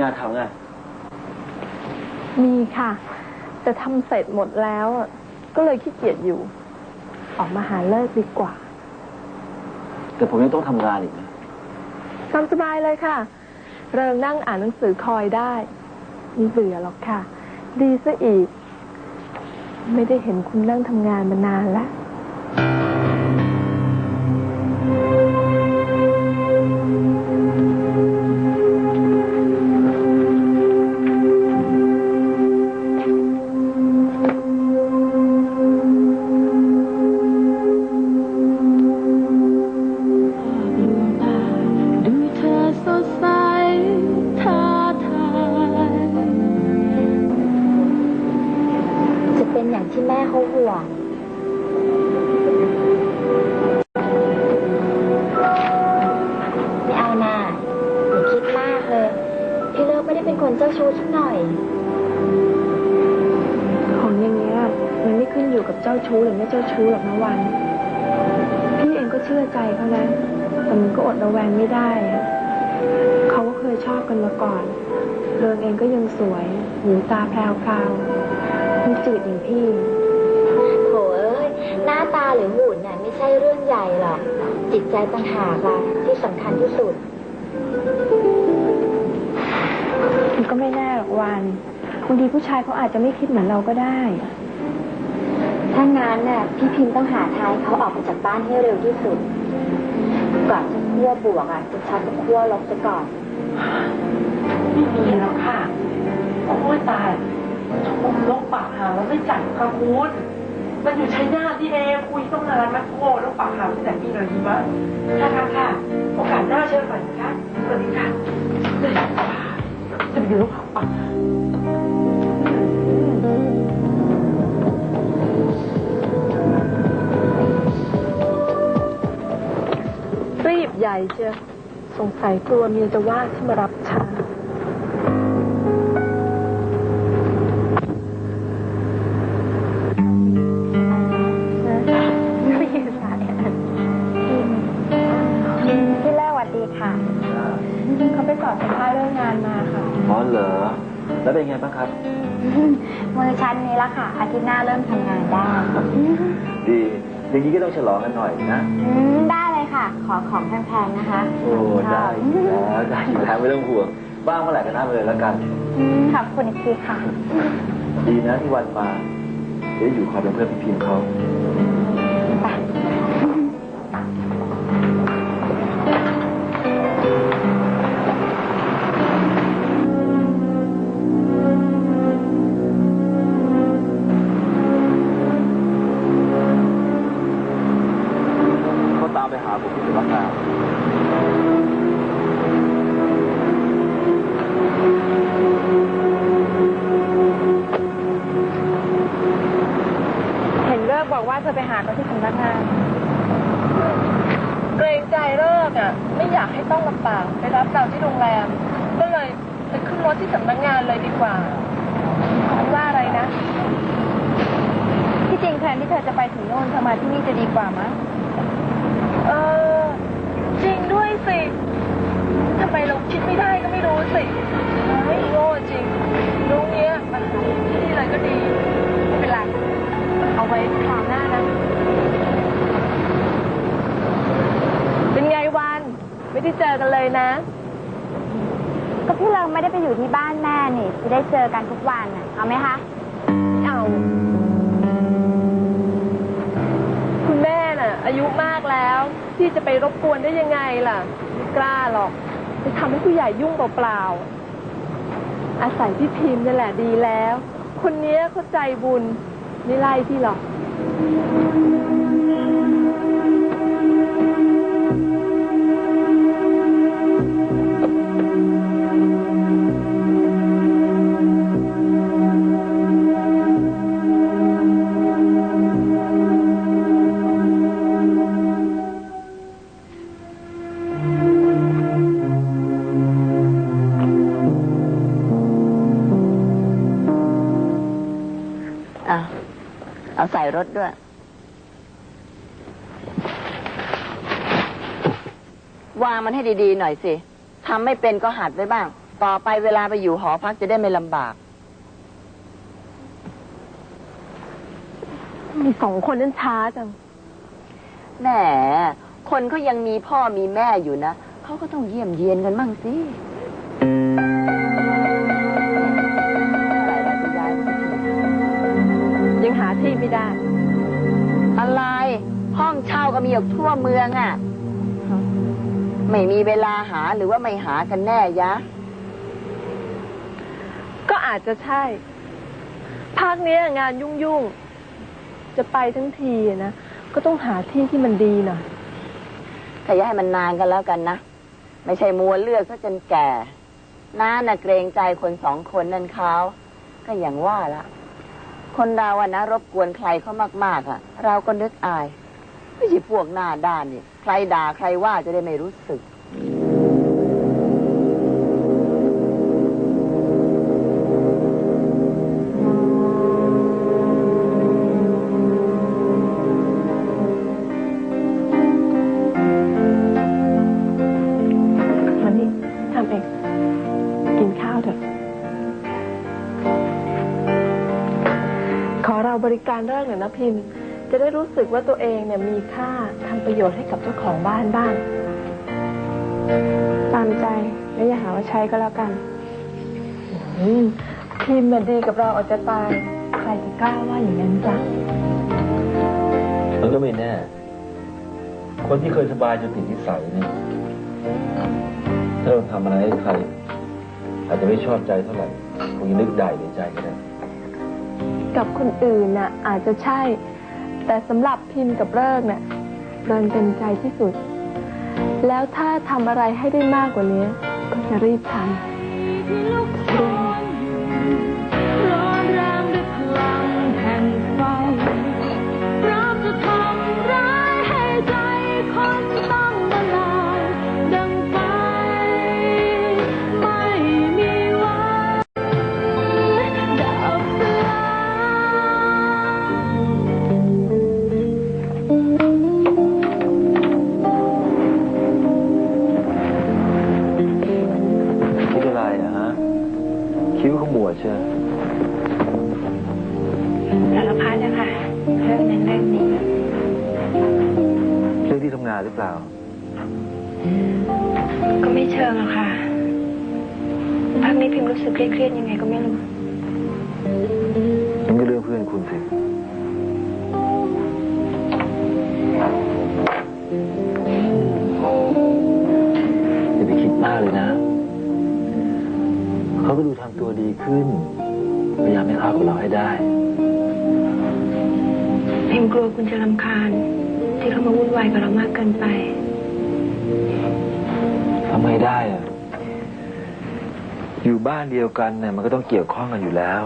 งานทำไงมีค่ะ แต่ทำเสร็จหมดแล้วอะก็เลยขี้เกียจอยู่ ออกมาหาเลิกดีกว่า แต่ผมยังต้องทำงานอีกนะตามสบายเลยค่ะ เริงนั่งอ่านหนังสือคอยได้ไม่เบื่อหรอกค่ะ ดีซะอีก ไม่ได้เห็นคุณนั่งทำงานมานานแล้ว เลิกไม่ได้เป็นคนเจ้าชู้สักหน่อย ของอย่างเงี้ยมันไม่ขึ้นอยู่กับเจ้าชู้หรือไม่เจ้าชู้หรอกนะวัน พี่เองก็เชื่อใจเขานะ แต่มันก็อดระแวงไม่ได้อะเขาก็เคยชอบกันมาก่อนเริงเองก็ยังสวยหูตาแพรวพราวไม่จืดอย่างพี่ โถเอ้ย หน้าตาหรือหุ่นน่ะไม่ใช่เรื่องใหญ่หรอก จิตใจต่างหากล่ะที่สำคัญที่สุด มันก็ไม่แน่หรอกวันบางทีผู้ชายเขาอาจจะไม่คิดเหมือนเราก็ได้ ถ้างั้นน่ะพี่พิมพ์ต้องหาทางให้เขาออกไปจากบ้านให้เร็วที่สุดก่อนที่ขั้วบวกอะจะชัดกับขั้วลบซะก่อน ไม่มีแล้วค่ะโอ้ยตายผมลกปากหาแล้วไม่จัดค่ะคุณมันอยู่ชัยนาทที่เองคุยต้องนานมากโอ้ลกปากหาตั้งแต่ปีไหนดีวะค่ะค่ะค่ะโอกาสหน้าเชิญใหม่นะคะสวัสดีค่ะจะไป อยู่ลกปากรีบใหญ่เชียวสงสัยกลัวเมียจะว่าที่มารับช้าไม่ยืนสายพี่เลิกสวัสดีค่ะ เขาไปสอบสัมภาษณ์เรื่องงานมา อ๋อเหรอ แล้วเป็นไงบ้างครับ มือชั้นนี้ละค่ะ อาทิตย์หน้าเริ่มทำงานได้ ดี อย่างนี้ก็ต้องฉลองกันหน่อยนะ อืม ได้เลยค่ะ ขอของแพงๆนะคะโอ้ได้อยู่แล้วได้อยู่แล้วไม่ต้องห่วงบ้างเมื่อไหร่ก็นัดมาเลยแล้วกันอืมขอบคุณอีกทีค่ะ ดีนะที่วันมาจะได้อยู่คอยเป็นเพื่อนพี่พิมพ์เขา อะไม่อยากให้ต้องลำบากไปรับเราที่โรงแรม ก็เลยไปขึ้นรถที่สำนักงานเลยดีกว่าเขาว่าอะไรนะ ที่จริงแทนที่เธอจะไปถึงโน่นเธอมาที่นี่จะดีกว่ามั้งเออ จริงด้วยสิทำไมเราคิดไม่ได้ก็ไม่รู้สิ เจอกันเลยนะ ก็พี่เลิกไม่ได้ไปอยู่ที่บ้านแม่นี่ จะได้เจอกันทุกวันน่ะเอาไหมคะไม่เอา คุณแม่น่ะ อายุมากแล้วที่จะไปรบกวนได้ยังไงล่ะไม่กล้าหรอกจะทำให้ผู้ใหญ่ยุ่งเปล่าๆอาศัยพี่พิมพ์นี่แหละดีแล้ว คนเนี้ยเขาใจบุญไม่ไล่พี่หรอก เอาใส่รถด้วย วางมันให้ดีๆหน่อยสิ ทำไม่เป็นก็หัดไว้บ้างตต่อไปเวลาไปอยู่หอพักจะได้ไม่ลำบาก มีสองคนนั้นช้าจัง แหม คนเขายังมีพ่อมีแม่อยู่นะ เขาก็ต้องเยี่ยมเยียนกันบ้างสิ ไม่ได้ อะไร ห้องเช่าก็มีอยู่ทั่วเมืองอะ่ะ ไม่มีเวลาหาหรือว่าไม่หากันแน่ยะ ก็อาจจะใช่ ภาคเนี้ยงานยุ่งๆจะไปทั้งทีอะนะ ก็ต้องหาที่ที่มันดีหน่อยแต่อย่าให้มันนานกันแล้วกันนะ ไม่ใช่มัวเลือกซะจนแก่น้าน่ะเกรงใจคนสองคนนั่นเขาก็อย่างว่าละ คนเราอะนะ รบกวนใครเขามาก ๆอะเราก็นึกอาย ไม่ใช่พวกหน้าด้านนี่ใครด่าใครว่าจะได้ไม่รู้สึก ราบริการเรื่องหน่อยนะพิมพ์จะได้รู้สึกว่าตัวเองเนี่ยมีค่าทำประโยชน์ให้กับเจ้าของบ้านบ้าง ตามใจแล้วอย่าหาว่าใช้ก็แล้วกันอืมพิมพ์มันดีกับเราอาจจะตายใครจะกล้าว่าอย่างนั้นจ้ะมันก็ไม่แน่ คนที่เคยสบายจนติดนิสัยเนี่ยถ้าเราทำอะไรให้ใคร อาจจะไม่ชอบใจเท่าไหร่คงจะนึกได้ในใจก็ได้ กับคนอื่นน่ะอาจจะใช่ แต่สำหรับพิมพ์กับเลิกเนี่ยเรินเต็มใจที่สุด แล้วถ้าทำอะไรให้ได้มากกว่านี้ ก็จะรีบทำ ขมวดเชียวสารพัดนะคะเรื่องนั้นเรื่องนี้เรื่องที่ทำงานหรือเปล่า ก็ไม่เชิงหรอกค่ะพักนี้พิมรู้สึกเครียดๆยังไงก็ไม่รู้มันก็เรื่องเพื่อนคุณสิ ตัวดีขึ้น พยายามให้เข้ากับเราให้ได้ พิมกลัวคุณจะรำคาญ ที่เขามาวุ่นวายกับเรามากเกินไปทำไงได้อะอยู่บ้านเดียวกันเนี่ยมันก็ต้องเกี่ยวข้องกันอยู่แล้ว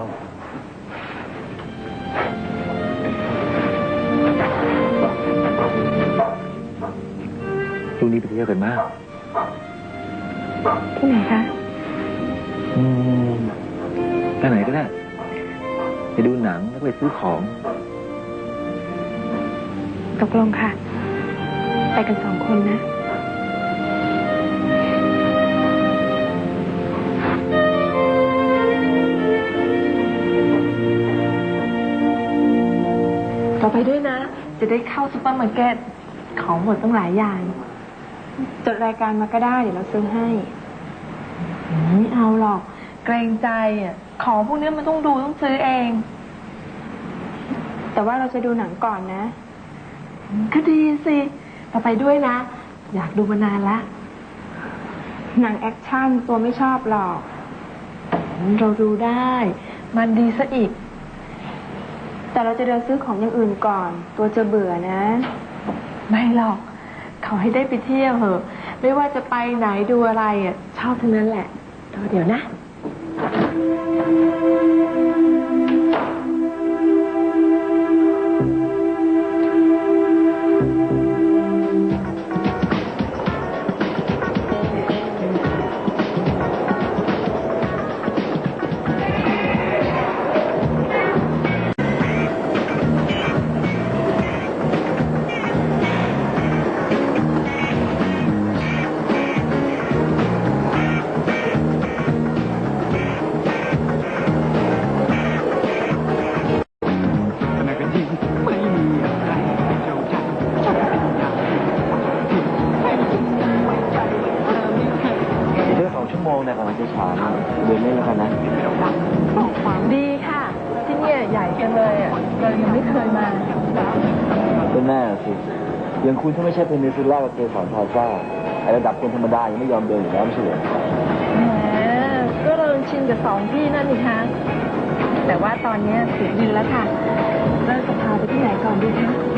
ช่วงนี้ไปเที่ยวกันมากที่ไหนคะ อืม ไปไหนก็ได้ ไปดูหนังแล้วไปซื้อของ ตกลงค่ะ ไปกันสองคนนะเราไปด้วยนะ จะได้เข้าซูเปอร์มาร์เก็ตของหมดตั้งหลายอย่าง จดรายการมาก็ได้ เดี๋ยวเราซื้อให้ ไม่เอาหรอก เกรงใจอะ ของพวกนี้มันต้องดูต้องซื้อเอง แต่ว่าเราจะดูหนังก่อนนะ ก็ดีสิเราไปด้วยนะ อยากดูมานานละ หนังแอคชั่นตัวไม่ชอบหรอก เราดูได้ มันดีซะอีก แต่เราจะเดินซื้อของอย่างอื่นก่อน ตัวจะเบื่อนะ ไม่หรอก เขาให้ได้ไปเที่ยวเหอะ ไม่ว่าจะไปไหนดูอะไรอะชอบทั้งนั้นแหละรอเดี๋ยวนะ Thank you. สิอย่างคุณถ้าไม่ใช่เพนินซูล่ากับเกสรพาซ่าไอระดับคนธรรมดายังไม่ยอมเดินอยู่แล้วไม่ใช่เหรอแหมก็เริงชินกับสองพี่นั่นนี่คะ แต่ว่าตอนเนี้ยถึงดินแล้วค่ะเราจะพาไปที่ไหนก่อนดีคะ